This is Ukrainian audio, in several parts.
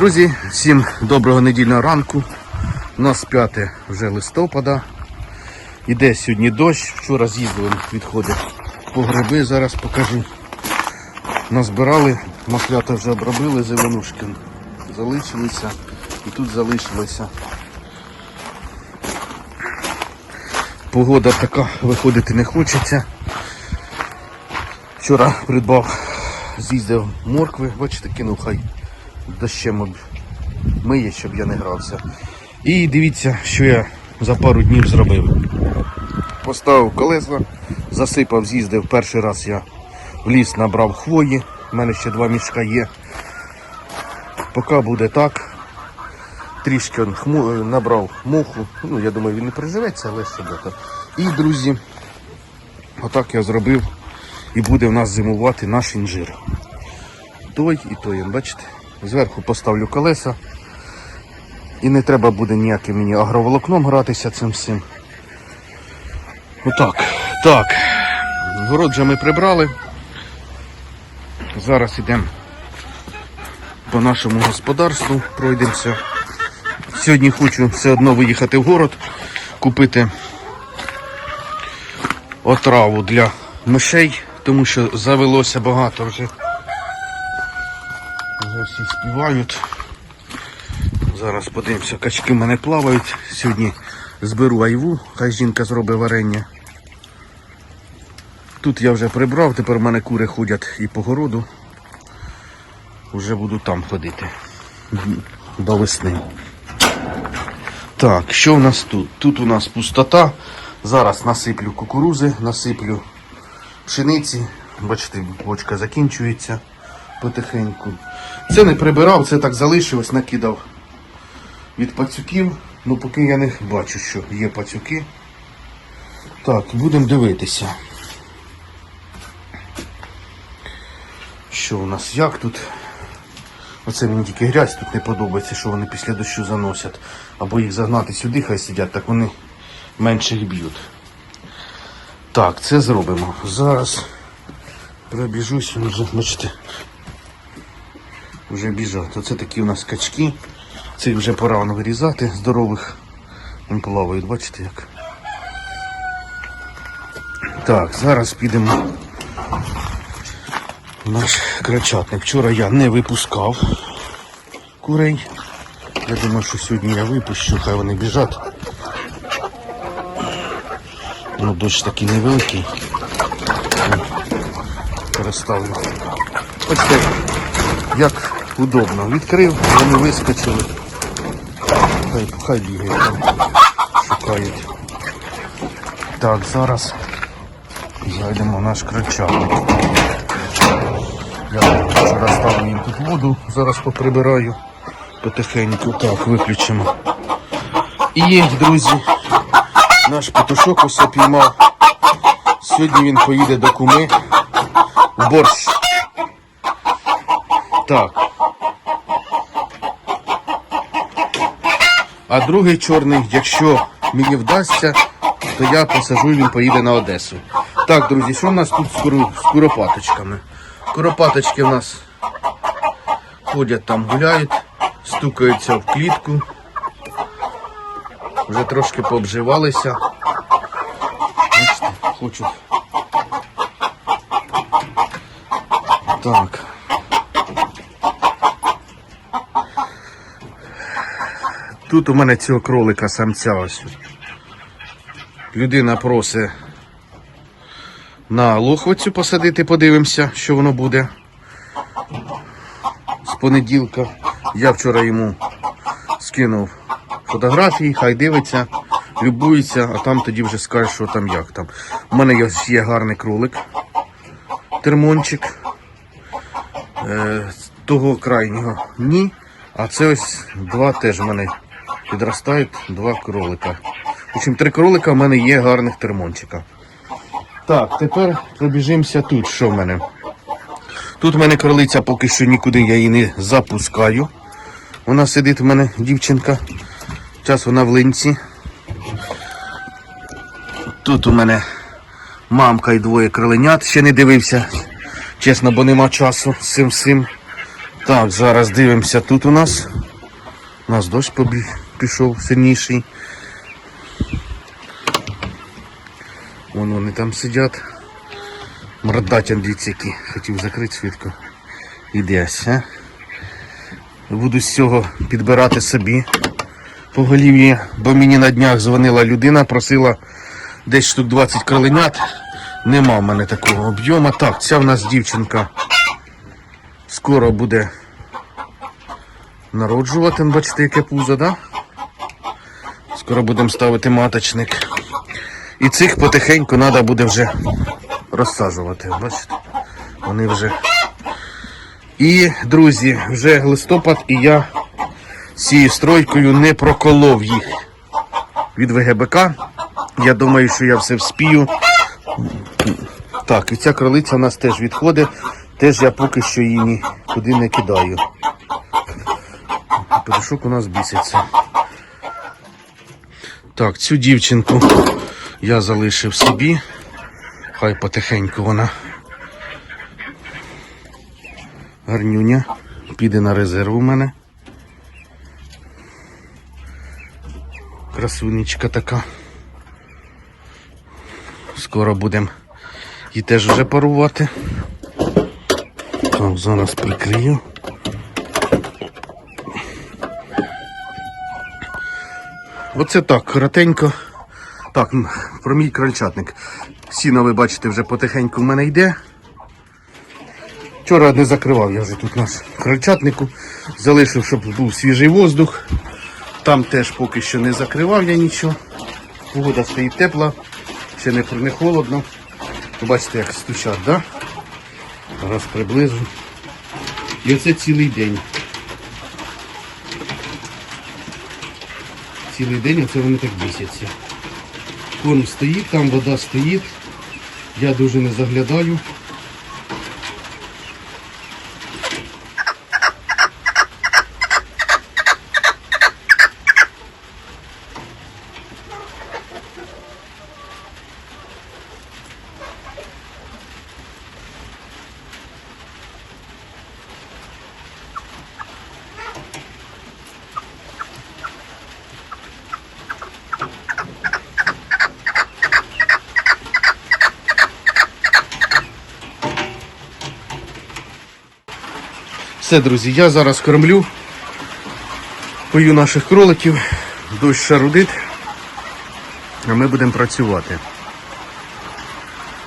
Друзі, всім доброго недільного ранку. У нас 5 вже листопада. Іде сьогодні дощ. Вчора з'їздили, відходить по гриби, зараз покажу. Назбирали, маслята вже обробили, зеленушки залишилися і тут залишилися. Погода така, виходити не хочеться. Вчора придбав, з'їздив моркви, бачите, кинув хай дощем миє, щоб я не грався. І дивіться, що я за пару днів зробив. Поставив колеса, засипав, з'їздив. Перший раз я в ліс набрав хвої, в мене ще два мішка є. Поки буде так. Трішки е, набрав муху. Ну, я думаю, він не приживеться, але що буде. І, друзі, отак я зробив. І буде в нас зимувати наш інжир. Той і той, бачите? Зверху поставлю колеса. І не треба буде ніяким мені агроволокном гратися цим всім. Отак. Так. Город же ми прибрали. Зараз йдемо по нашому господарству, пройдемося. Сьогодні хочу все одно виїхати в город, купити отраву для мишей, тому що завелося багато вже. Вже всі співають. Зараз подивимося, качки в мене плавають. Сьогодні зберу айву, хай жінка зробить варення. Тут я вже прибрав, тепер в мене кури ходять і по городу. Уже буду там ходити до весни. Так, що у нас тут? Тут у нас пустота. Зараз насиплю кукурузи, насиплю пшениці. Бачите, бочка закінчується потихеньку. Це не прибирав, це так залишилось, накидав від пацюків. Ну поки я не бачу, що є пацюки. Так, будемо дивитися. Що у нас як тут? Оце мені тільки грязь тут не подобається, що вони після дощу заносять. Або їх загнати сюди, хай сидять, так вони менше їх б'ють. Так, це зробимо. Зараз пробіжусь, вже, бачите, вже біжать. Оце такі у нас качки. Цих вже пора вирізати, здорових. Вони плавають, бачите як. Так, зараз підемо в наш крачатник. Вчора я не випускав курей. Я думаю, що сьогодні я випущу, хай вони біжать. Ну, дощ такий невеликий. Переставлю. Бачите, як удобно. Відкрив, вони вискочили. Хай, хай бігають там, шукають. Так, зараз зайдемо в наш кричатник. Я вчора ставлю їм тут воду, зараз поприбираю потихеньку. Так, виключимо. І, друзі, наш петушок ось піймав. Сьогодні він поїде до куми в борщ. Так. А другий чорний, якщо мені вдасться, то я посажу, і він поїде на Одесу. Так, друзі, що в нас тут з, куропаточками? Куропаточки в нас ходять там, гуляють, стукаються в клітку. Вже трошки пообживалися. Бачите, хочуть. Так. Тут у мене цього кролика самця ось. Людина просить на лохвицю посадити, подивимося, що воно буде. З понеділка. Я вчора йому скинув фотографії, хай дивиться, любується, а там тоді вже скаже, що там як там. У мене є, гарний кролик, термончик. Е, того крайнього ні. А це ось два теж в мене підростають, два кролика. В три кролика в мене є гарних термончика. Так, тепер пробіжимося тут. Що в мене? Тут в мене кролиця поки що нікуди я її не запускаю. Вона сидить в мене, дівчинка. Зараз вона в линці. Тут у мене мамка і двоє кроленят. Ще не дивився, чесно, бо нема часу з цим всім. Так, зараз дивимося тут у нас. У нас дощ побіг, пішов сильніший. Вон вони там сидять. Мордатян дивіться які. Хотів закрити свідку. Ідесь, а? Буду з цього підбирати собі поголів'я, бо мені на днях дзвонила людина, просила десь штук 20 кроленят. Нема в мене такого об'єму. Так, ця в нас дівчинка скоро буде народжувати. Бачите, яке пузо, да? Скоро будемо ставити маточник. І цих потихеньку треба буде вже розсаджувати. Бачите? Вони вже. І, друзі, вже листопад і я цією стройкою не проколов їх від ВГБК. Я думаю, що я все вспію. Так, і ця кролиця у нас теж відходить. Теж я поки що її нікуди не кидаю. Петушок у нас біситься. Так, цю дівчинку я залишив собі. Хай потихеньку вона гарнюня. Піде на резерв у мене. Красунечка така. Скоро будемо її теж вже парувати. Так, зараз прикрию. Оце так, коротенько. Так, про мій крольчатник. Сіно, ви бачите, вже потихеньку в мене йде. Вчора не закривав я вже тут наш крольчатнику. Залишив, щоб був свіжий воздух. Там теж поки що не закривав я нічого. Погода стоїть тепла, ще не, не холодно. Ви Бачите, як стучать, да? Зараз приблизу. І оце цілий день. Цілий день оце вони так бісяться. Корм стоїть, там вода стоїть. Я дуже не заглядаю. Все, друзі, я зараз кормлю. Пою наших кроликів. Дощ шарудить. А ми будемо працювати.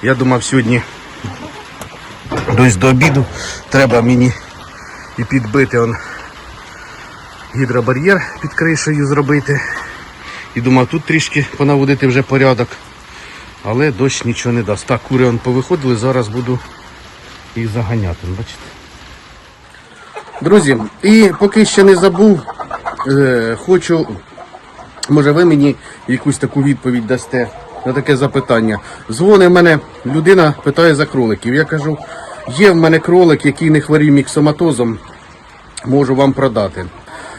Я думав сьогодні десь до обіду треба мені і підбити он гідробар'єр під кришею зробити. І думав тут трішки понаводити вже порядок. Але дощ нічого не дасть. Так, кури он повиходили, зараз буду їх заганяти. Бачите? Друзі, і поки ще не забув, е, хочу, може ви мені якусь таку відповідь дасте на таке запитання. Дзвонить мене людина, питає за кроликів. Я кажу, є в мене кролик, який не хворів міксоматозом, можу вам продати.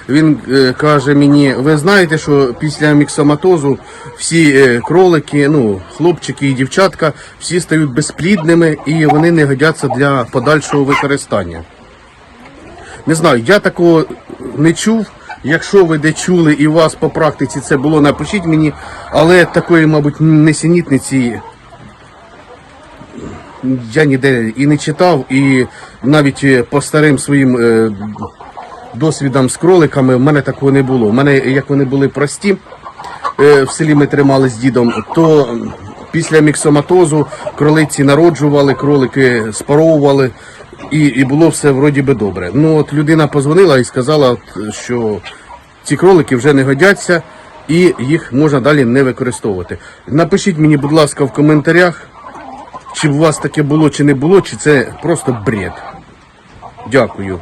Він е, каже мені, ви знаєте, що після міксоматозу всі е, кролики, ну, хлопчики і дівчатка, всі стають безплідними і вони не годяться для подальшого використання. Не знаю, я такого не чув. Якщо ви де чули і у вас по практиці це було, напишіть мені, але такої, мабуть, несенітниці я ніде і не читав, і навіть е, по старим своїм е, досвідам з кроликами в мене такого не було. У мене, як вони були прості, е, в селі ми тримали з дідом, то після міксоматозу кролиці народжували, кролики спаровували, і, і було все вроді би добре. Ну от людина позвонила і сказала, от, що ці кролики вже не годяться і їх можна далі не використовувати. Напишіть мені, будь ласка, в коментарях, чи у вас таке було, чи не було, чи це просто бред. Дякую.